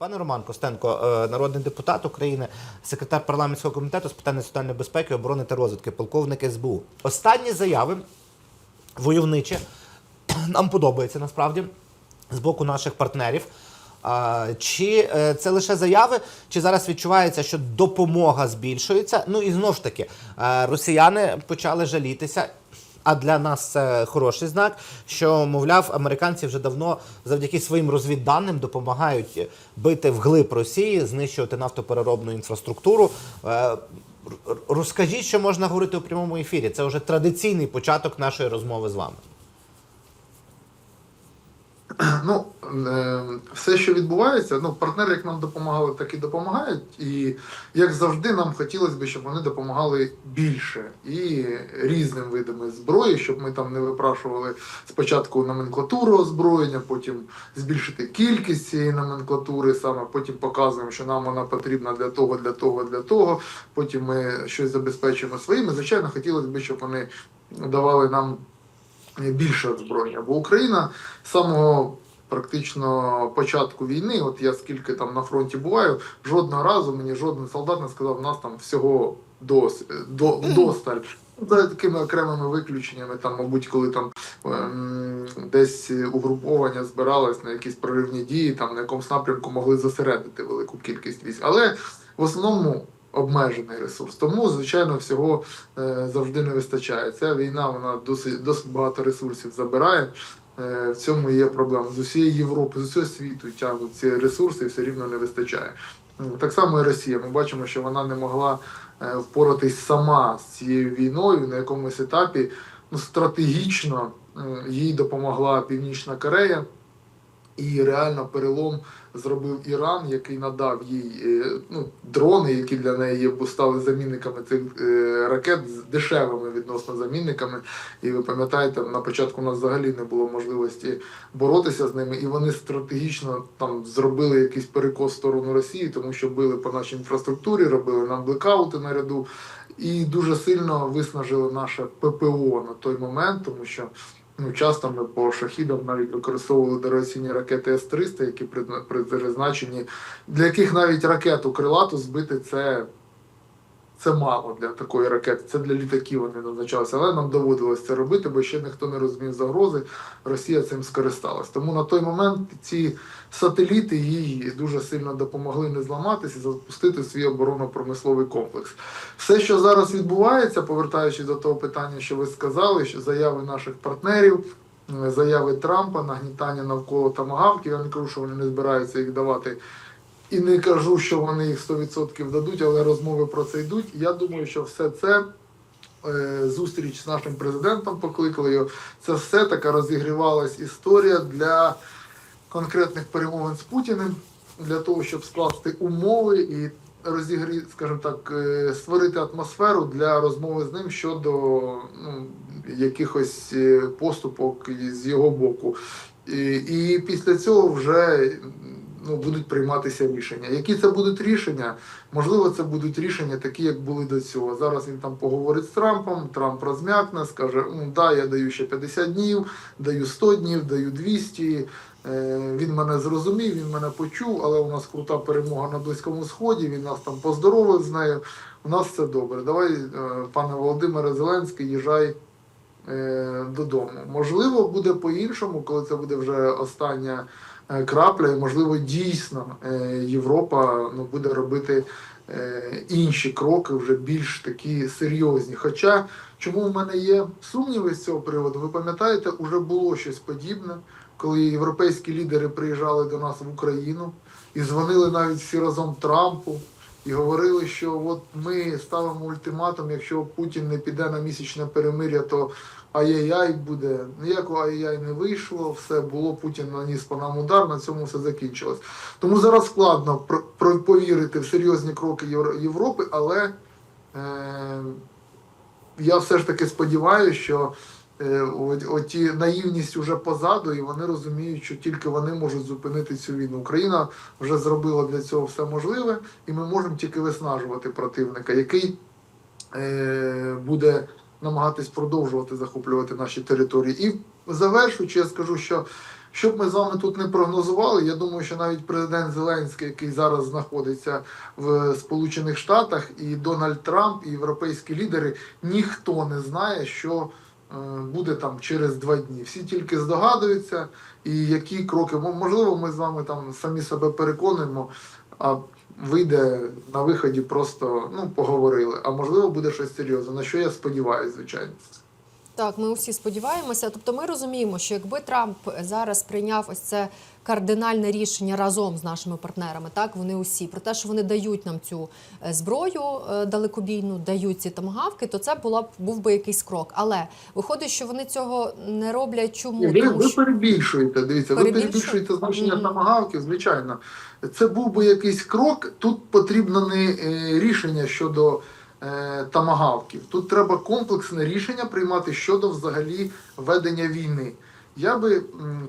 Пане Роман Костенко, е, народний депутат України, секретар парламентського комітету з питань національної безпеки, оборони та розвідки, полковник СБУ. Останні заяви войовничі нам подобаються насправді з боку наших партнерів. Чи е, це лише заяви, чи зараз відчувається, що допомога збільшується? Ну і знову ж таки, е, росіяни почали жалітися. А для нас це хороший знак, що, мовляв, американці вже давно завдяки своїм розвідданим допомагають бити вглиб Росії, знищувати нафтопереробну інфраструктуру. Е, Розкажіть, що можна говорити у прямому ефірі. Це вже традиційний початок нашої розмови з вами. Ну, все, що відбувається, ну, партнери, як нам допомагали, так і допомагають. І як завжди, нам хотілося б, щоб вони допомагали більше і різним видами зброї, щоб ми там не випрашували спочатку номенклатуру озброєння, потім збільшити кількість цієї номенклатури, саме потім показуємо, що нам вона потрібна для того, для того, для того. Потім ми щось забезпечуємо своїми. Звичайно, хотілося б, щоб вони давали нам більше озброєння. Бо Україна самого практично початку війни, от я скільки там на фронті буваю, жодного разу мені жоден солдат не сказав, нас там всього дос, до, досталь. За такими окремими виключеннями, там, мабуть, коли там ем, десь угруповання збиралось на якісь проривні дії, там на якомусь напрямку могли зосередити велику кількість військ. Але в основному обмежений ресурс. Тому, звичайно, всього е, завжди не вистачає. Ця війна вона досить, досить багато ресурсів забирає. Е, в цьому є проблема. З усієї Європи, з усього світу тягнуть ці ресурси і все рівно не вистачає. Ну, Так само і Росія. Ми бачимо, що вона не могла е, впоратись сама з цією війною на якомусь етапі. Ну, стратегічно е, їй допомогла Північна Корея. І реально перелом зробив Іран, який надав їй е, ну, дрони, які для неї стали замінниками цих е, ракет з дешевими відносно замінниками. І ви пам'ятаєте, на початку у нас взагалі не було можливості боротися з ними, і вони стратегічно там зробили якийсь перекос в сторону Росії, тому що били по нашій інфраструктурі, робили нам блекаути на ряду, і дуже сильно виснажили наше ППО на той момент, тому що. Ну, часто ми по шахідам навіть використовували дорогоцінні ракети С-300, які призна- призначені, для яких навіть ракету крилату збити це, це мало для такої ракети. Це для літаків вони назначалися. Але нам доводилось це робити, бо ще ніхто не розумів загрози. Росія цим скористалась. Тому на той момент ці сателіти їй дуже сильно допомогли не зламатися і запустити свій оборонно-промисловий комплекс. Все, що зараз відбувається, повертаючись до того питання, що ви сказали, що заяви наших партнерів, заяви Трампа, нагнітання навколо тамагавків, я не кажу, що вони не збираються їх давати. І не кажу, що вони їх 100% дадуть, але розмови про це йдуть. Я думаю, що все це е, зустріч з нашим президентом покликали його. Це все така розігрівалась історія для конкретних перемовин з Путіним, для того, щоб скласти умови і розігрі, скажімо так, е, створити атмосферу для розмови з ним щодо ну, якихось е, поступок з його боку. І, і після цього вже ну, будуть прийматися рішення. Які це будуть рішення? Можливо, це будуть рішення такі, як були до цього. Зараз він там поговорить з Трампом, Трамп розм'якне, скаже, ну да, я даю ще 50 днів, даю 100 днів, даю 200. Е, Він мене зрозумів, він мене почув, але у нас крута перемога на Близькому Сході, він нас там поздоровив з нею. У нас все добре. Давай, е, пане Володимире Зеленський, їжджай е, додому. Можливо, буде по-іншому, коли це буде вже остання крапля, і можливо, дійсно е, Європа ну, буде робити е, інші кроки, вже більш такі серйозні. Хоча чому в мене є сумніви з цього приводу? Ви пам'ятаєте, уже було щось подібне, коли європейські лідери приїжджали до нас в Україну і дзвонили навіть всі разом Трампу. І говорили, що от ми ставимо ультиматум, якщо Путін не піде на місячне перемир'я, то ай-яй-яй буде. Ніякого ай-яй не вийшло, все було, Путін наніс по нам удар, на цьому все закінчилось. Тому зараз складно повірити в серйозні кроки Європи, але е, я все ж таки сподіваюся, що е, оті наївність вже позаду, і вони розуміють, що тільки вони можуть зупинити цю війну. Україна вже зробила для цього все можливе, і ми можемо тільки виснажувати противника, який е, буде намагатись продовжувати захоплювати наші території. І завершуючи, я скажу, що Щоб ми з вами тут не прогнозували, я думаю, що навіть президент Зеленський, який зараз знаходиться в Сполучених Штатах, і Дональд Трамп, і європейські лідери, ніхто не знає, що е, буде там через два дні. Всі тільки здогадуються, і які кроки. Можливо, ми з вами там самі себе переконуємо, а вийде на виході, просто ну поговорили. А можливо, буде щось серйозне. На що я сподіваюся, звичайно. Так, ми усі сподіваємося. Тобто, ми розуміємо, що якби Трамп зараз прийняв ось це кардинальне рішення разом з нашими партнерами, так вони усі про те, що вони дають нам цю е, зброю е, далекобійну, дають ці тамагавки, то це була б був би якийсь крок. Але виходить, що вони цього не роблять. Чому ви, Тому ви перебільшуєте. Дивіться, ви Перебільшую? перебільшуєте значення тамагавків, звичайно. Це був би якийсь крок. Тут потрібно не е, рішення щодо тамагавків. Тут треба комплексне рішення приймати щодо взагалі ведення війни. Я би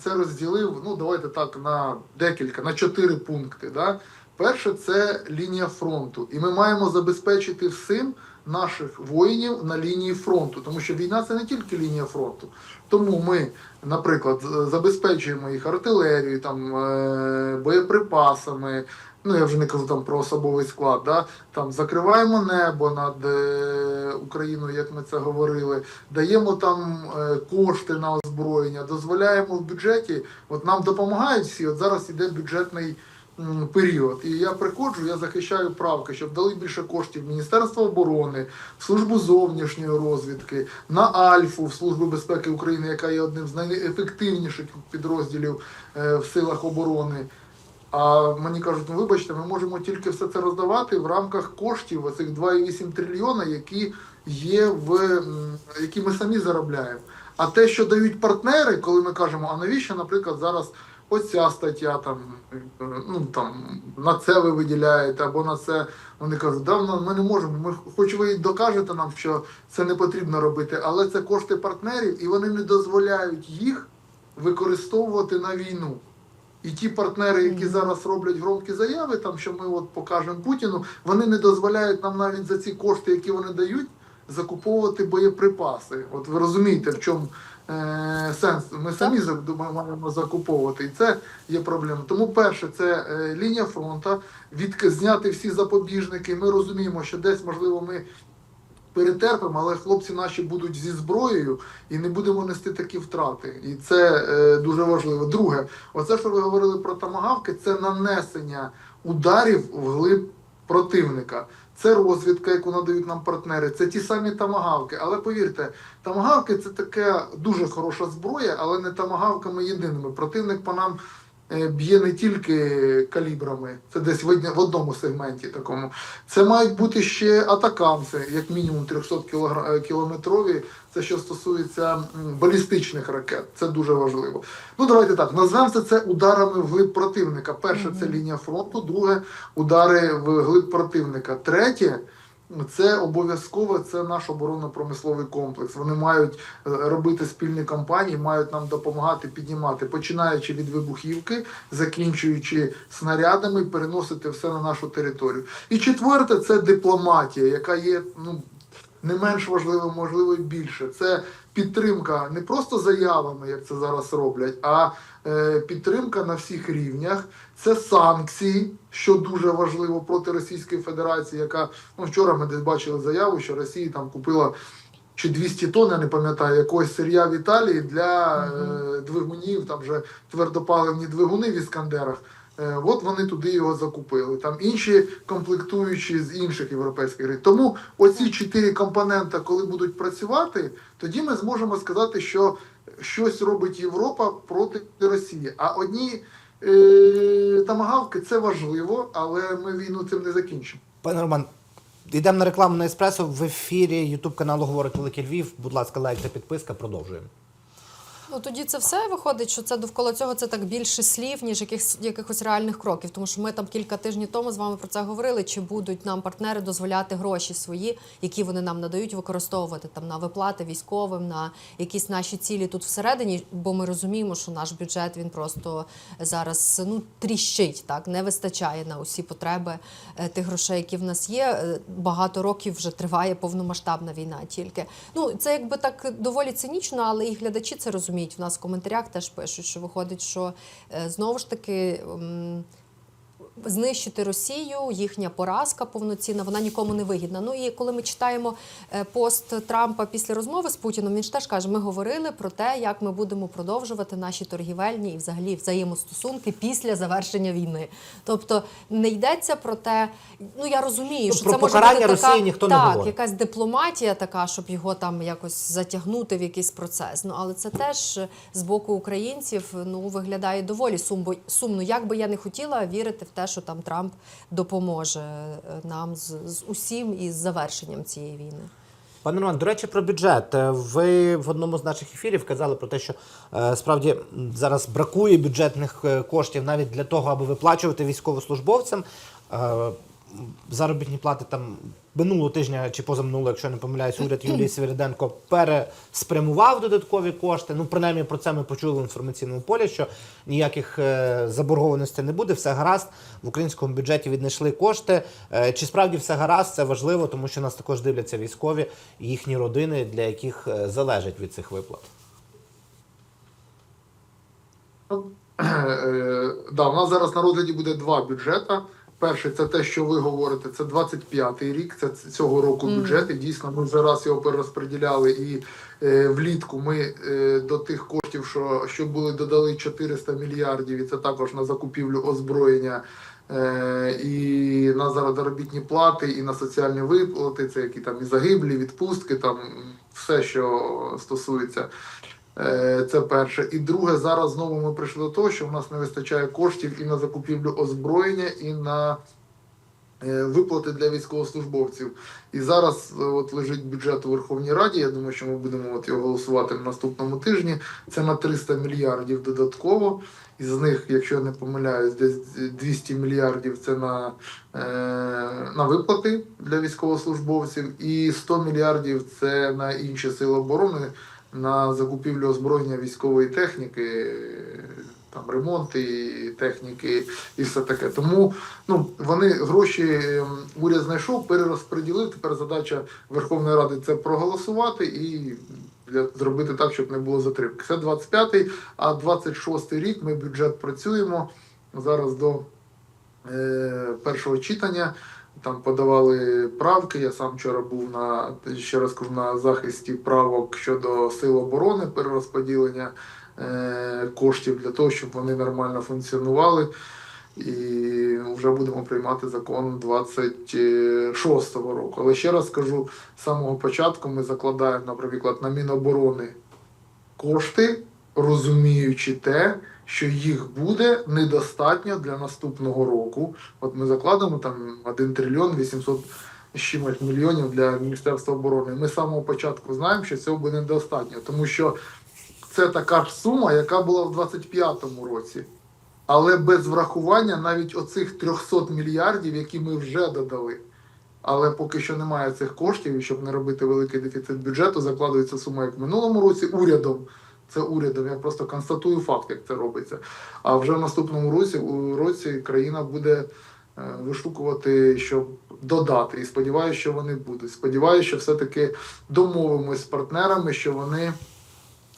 це розділив, ну давайте так, на декілька, на чотири пункти. Да? Перше, це лінія фронту. І ми маємо забезпечити всім наших воїнів на лінії фронту, тому що війна це не тільки лінія фронту. Тому ми, наприклад, забезпечуємо їх артилерією, там, е, боєприпасами. Ну, я вже не кажу там про особовий склад, да? там закриваємо небо над е, Україною, як ми це говорили, даємо там е, кошти на озброєння, дозволяємо в бюджеті. От нам допомагають всі. От зараз іде бюджетний період. І я приходжу, я захищаю правки, щоб дали більше коштів в Міністерство оборони, в службу зовнішньої розвідки, на Альфу, в Службу безпеки України, яка є одним з найефективніших підрозділів е, в силах оборони. А мені кажуть, ну вибачте, ми можемо тільки все це роздавати в рамках коштів оцих 2,8 трильйона, які є в які ми самі заробляємо. А те, що дають партнери, коли ми кажемо, а навіщо, наприклад, зараз оця стаття там, е, ну там на це ви виділяєте, або на це вони кажуть, да, ну, ми не можемо. Ми хоч ви і докажете нам, що це не потрібно робити, але це кошти партнерів, і вони не дозволяють їх використовувати на війну. І ті партнери, які зараз роблять громкі заяви, там що ми от покажемо Путіну, вони не дозволяють нам навіть за ці кошти, які вони дають, закуповувати боєприпаси. От ви розумієте, в чому е, сенс. Ми самі маємо закуповувати, і це є проблема. Тому перше, це е, лінія фронту, від зняти всі запобіжники. Ми розуміємо, що десь можливо ми. Перетерпимо, але хлопці наші будуть зі зброєю і не будемо нести такі втрати. І це е, дуже важливо. Друге, оце, що ви говорили про тамагавки, це нанесення ударів вглиб противника. Це розвідка, яку надають нам партнери, це ті самі тамагавки. Але повірте, тамагавки це така дуже хороша зброя, але не тамагавками єдиними. Противник по нам б'є не тільки калібрами, це десь в в одному сегменті такому. Це мають бути ще атакамси, як мінімум 300 кілогра- е, кілометрові. Це що стосується балістичних ракет. Це дуже важливо. Ну давайте так. Назвемо це, це ударами вглиб противника. Перше це лінія фронту, друге удари вглиб противника. Третє. Це обов'язково це наш оборонно-промисловий комплекс. Вони мають е, робити спільні кампанії, мають нам допомагати піднімати, починаючи від вибухівки, закінчуючи снарядами, переносити все на нашу територію. І четверте, це дипломатія, яка є ну не менш важливо, можливо, більше. Це підтримка не просто заявами, як це зараз роблять, а підтримка на всіх рівнях. Це санкції, що дуже важливо проти Російської Федерації, яка ну вчора ми десь бачили заяву, що Росія там купила. Чи 200 тонн, я не пам'ятаю, якогось сир'я в Італії для е, двигунів, там вже твердопаливні двигуни в Іскандерах. Е, от вони туди його закупили. Там інші комплектуючі з інших європейських країн. Тому оці чотири компонента, коли будуть працювати, тоді ми зможемо сказати, що щось робить Європа проти Росії. А одні е, тамагавки це важливо, але ми війну цим не закінчимо. Пане Роман, йдемо на рекламу на еспресо. В ефірі Ютуб каналу Говорить Великий Львів. Будь ласка, лайк та підписка. Продовжуємо. Ну тоді це все виходить, що це довкола цього це так більше слів, ніж якихось якихось реальних кроків. Тому що ми там кілька тижнів тому з вами про це говорили. Чи будуть нам партнери дозволяти гроші свої, які вони нам надають, використовувати там на виплати військовим, на якісь наші цілі тут всередині? Бо ми розуміємо, що наш бюджет він просто зараз ну тріщить, так не вистачає на усі потреби е, тих грошей, які в нас є. Е, Багато років вже триває повномасштабна війна. Тільки ну це якби так доволі цинічно, але і глядачі це розуміють. Розуміють. В нас в коментарях теж пишуть, що виходить, що е, знову ж таки. Знищити Росію, їхня поразка повноцінна, вона нікому не вигідна. Ну і коли ми читаємо е, пост Трампа після розмови з Путіном, він ж теж каже: ми говорили про те, як ми будемо продовжувати наші торгівельні і взагалі взаємостосунки після завершення війни. Тобто не йдеться про те, ну я розумію, Ну, що про це може бути така, Росії ніхто не так, говорить. якась дипломатія така, щоб його там якось затягнути в якийсь процес. Ну але це теж з боку українців ну виглядає доволі сумбо, сумно. Як би я не хотіла вірити в те, що там Трамп допоможе е, нам з, з усім і з завершенням цієї війни. Пане Роман, до речі, про бюджет. Е, Ви в одному з наших ефірів казали про те, що е, справді зараз бракує бюджетних коштів навіть для того, аби виплачувати військовослужбовцям. Заробітні плати там минулого тижня чи позаминулого, якщо не помиляюсь, уряд Юлії Свириденко переспрямував додаткові кошти. Ну, принаймні про це ми почули в інформаційному полі, що ніяких е, заборгованостей не буде, все гаразд. В українському бюджеті віднайшли кошти. Е, чи справді все гаразд? Це важливо, тому що нас також дивляться військові і їхні родини, для яких е, залежать від цих виплат. Да, у нас зараз на розгляді буде два бюджета. Перший це те, що ви говорите, це 25-й рік, це цього року бюджет. І дійсно ми вже раз його перерозподіляли. І е, влітку ми е, до тих коштів, що, що були, додали 400 мільярдів, і це також на закупівлю озброєння. Е, і на заробітні плати, і на соціальні виплати, це які там і загиблі, відпустки, там все, що стосується Це перше. І друге, зараз знову ми прийшли до того, що в нас не вистачає коштів і на закупівлю озброєння, і на е, виплати для військовослужбовців. І зараз е, от лежить бюджет у Верховній Раді. Я думаю, що ми будемо от його голосувати на наступному тижні. Це на 300 мільярдів додатково. Із них, якщо я не помиляюсь, десь 200 мільярдів це на, е, на виплати для військовослужбовців, і 100 мільярдів це на інші сили оборони на закупівлю озброєння військової техніки, там ремонти техніки і все таке. Тому ну вони гроші уряд знайшов, перерозподілив. Тепер задача Верховної Ради це проголосувати і. Для зробити так, щоб не було затримки. Це 25-й, а 26-й рік ми бюджет працюємо зараз до е, першого читання. Там подавали правки. Я сам вчора був на ще раз кажу на захисті правок щодо сил оборони, перерозподілення е, коштів для того, щоб вони нормально функціонували. І вже будемо приймати закон 26-го року. Але ще раз скажу, з самого початку ми закладаємо, наприклад, на Міноборони кошти, розуміючи те, що їх буде недостатньо для наступного року. От ми закладемо там 1 трильйон 800 чимось мільйонів для Міністерства оборони. Ми з самого початку знаємо, що цього буде недостатньо, тому що це така ж сума, яка була в 25-му році. Але без врахування навіть оцих 300 мільярдів, які ми вже додали. Але поки що немає цих коштів, і щоб не робити великий дефіцит бюджету, закладується сума як в минулому році урядом. Це урядом. Я просто констатую факт, як це робиться. А вже в наступному році у році країна буде е, вишукувати, щоб додати. І сподіваюся, що вони будуть. Сподіваюся, що все-таки домовимось з партнерами, що вони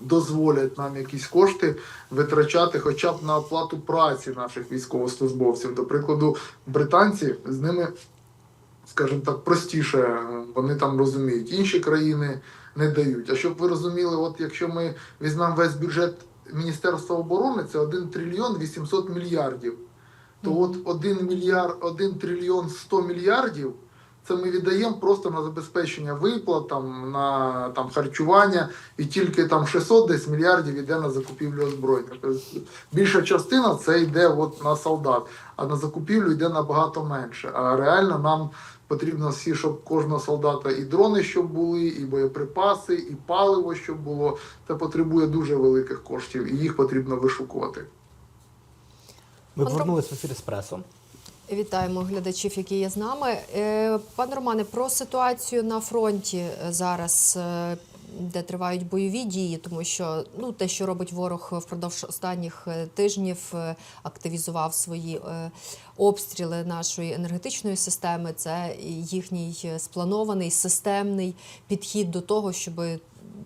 дозволять нам якісь кошти витрачати хоча б на оплату праці наших військовослужбовців. До прикладу, британці з ними, скажімо так, простіше, е, вони там розуміють. Інші країни не дають. А щоб ви розуміли, от якщо ми візьмемо весь бюджет Міністерства оборони, це 1 трильйон 800 мільярдів. То от 1 мільярд, 1 трильйон 100 мільярдів. Це ми віддаємо просто на забезпечення виплат, там, на там, харчування, і тільки там 600 десь мільярдів йде на закупівлю озброєння. Тобто більша частина це йде от на солдат, а на закупівлю йде набагато менше. А реально нам потрібно всі, щоб кожного солдата і дрони, щоб були, і боєприпаси, і паливо, щоб було. Це потребує дуже великих коштів, і їх потрібно вишукувати. Ми повернулися в ефір еспресо. Вітаємо глядачів, які є з нами. Е, Пане Романе, про ситуацію на фронті е, зараз, е, де тривають бойові дії, тому що ну те, що робить ворог впродовж останніх тижнів, активізував свої обстріли нашої енергетичної системи. Це їхній спланований системний підхід до того, щоб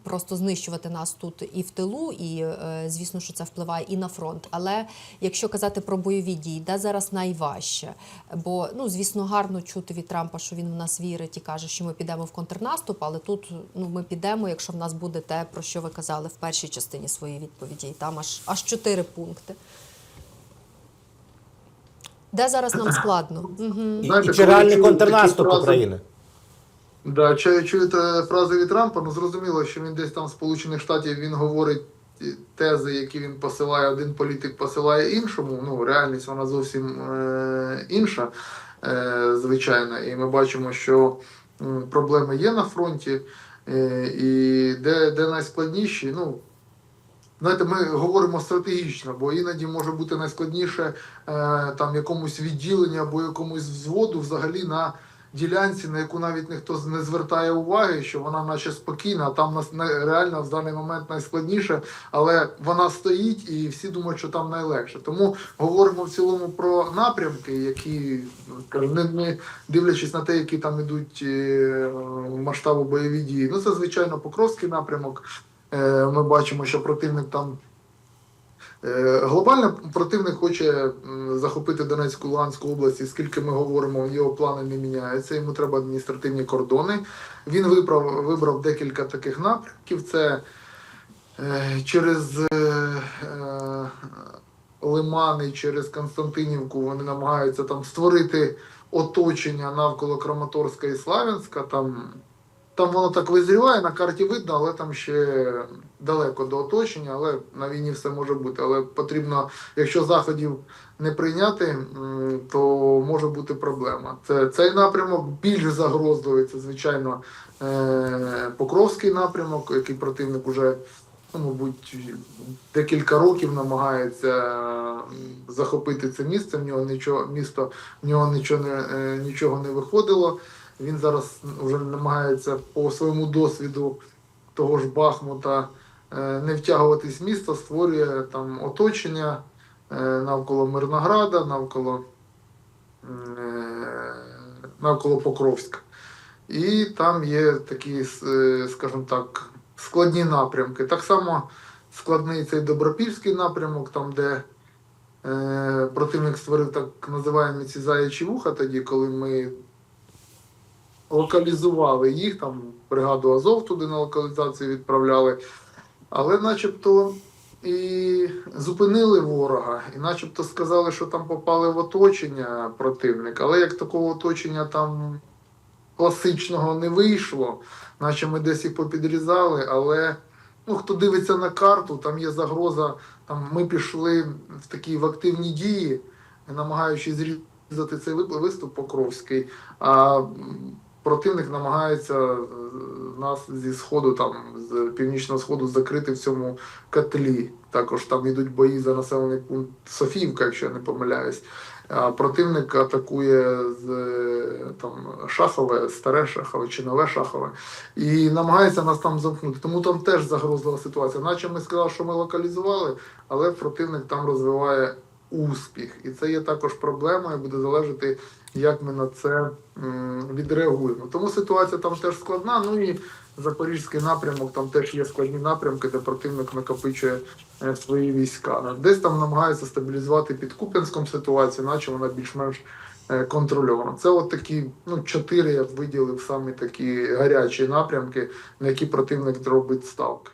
просто знищувати нас тут і в тилу, і е, звісно, що це впливає і на фронт. Але якщо казати про бойові дії, де зараз найважче? Бо ну звісно, гарно чути від Трампа, що він в нас вірить і каже, що ми підемо в контрнаступ, але тут ну ми підемо, якщо в нас буде те, про що ви казали в першій частині своєї відповіді, і там аж аж чотири пункти. Де зараз нам складно? Угу. І, Знаєте, і чи реальний контрнаступ України? Да, чу- чуєте фрази від Трампа, ну зрозуміло, що він десь там в Сполучених Штатів він говорить тези, які він посилає, один політик посилає іншому. Ну, реальність вона зовсім е, інша, е, звичайно. І ми бачимо, що проблеми є на фронті, е, і де, де найскладніші, ну. Знаєте, ми говоримо стратегічно, бо іноді може бути найскладніше е, там якомусь відділенні або якомусь взводу взагалі на ділянці, на яку навіть ніхто не звертає уваги, що вона наче спокійна, там нас реально в даний момент найскладніше, але вона стоїть і всі думають, що там найлегше. Тому говоримо в цілому про напрямки, які не, не дивлячись на те, які там ідуть е, масштабу бойові дії. Ну це звичайно Покровський напрямок. Е, Ми бачимо, що противник там. Е, Глобально противник хоче захопити Донецьку Луганську область, скільки ми говоримо, його плани не міняються. Йому треба адміністративні кордони. Він вибрав, вибрав декілька таких напрямків. Це е, через е, Лимани, через Константинівку вони намагаються там створити оточення навколо Краматорська і Славянська. Там там воно так визріває, на карті видно, але там ще далеко до оточення, але на війні все може бути. Але потрібно, якщо заходів не прийняти, то може бути проблема. Це цей напрямок більш загрозливий. Це звичайно е, Покровський напрямок, який противник уже. Ну, мабуть, декілька років намагається захопити це місце. В нього нічого місто, в нього нічого не е, нічого не виходило. Він зараз вже намагається по своєму досвіду того ж Бахмута е, не втягуватись в місто, створює там оточення е, навколо Мирнограда, навколо, е, навколо Покровська. І там є такі, скажімо так, складні напрямки. Так само складний цей Добропільський напрямок, там, де противник створив так називаємо ці заячі вуха, тоді, коли ми локалізували їх, там бригаду Азов туди на локалізацію відправляли, але начебто і зупинили ворога, і начебто сказали, що там попали в оточення противника, але як такого оточення там класичного не вийшло, наче ми десь їх попідрізали, але ну, хто дивиться на карту, там є загроза, там ми пішли в такі в активні дії, намагаючись зрізати цей виступ Покровський. А противник намагається е, нас зі сходу, там з північного сходу закрити в цьому котлі. Також там йдуть бої за населений пункт Софіївка, якщо я не помиляюсь. А противник атакує з е, там Шахове, старе Шахове чи нове Шахове, і намагається нас там замкнути. Тому там теж загрозлива ситуація. Наче ми сказали, що ми локалізували, але противник там розвиває успіх. І це є також проблемою, буде залежати, як ми на це відреагуємо. Тому ситуація там теж складна. Ну і Запорізький напрямок, там теж є складні напрямки, де противник накопичує е, свої війська. Десь там намагаються стабілізувати під Куп'янськом ситуацію, наче вона більш-менш е, контрольована. Це от такі ну, чотири я виділив самі такі гарячі напрямки, на які противник робить ставки.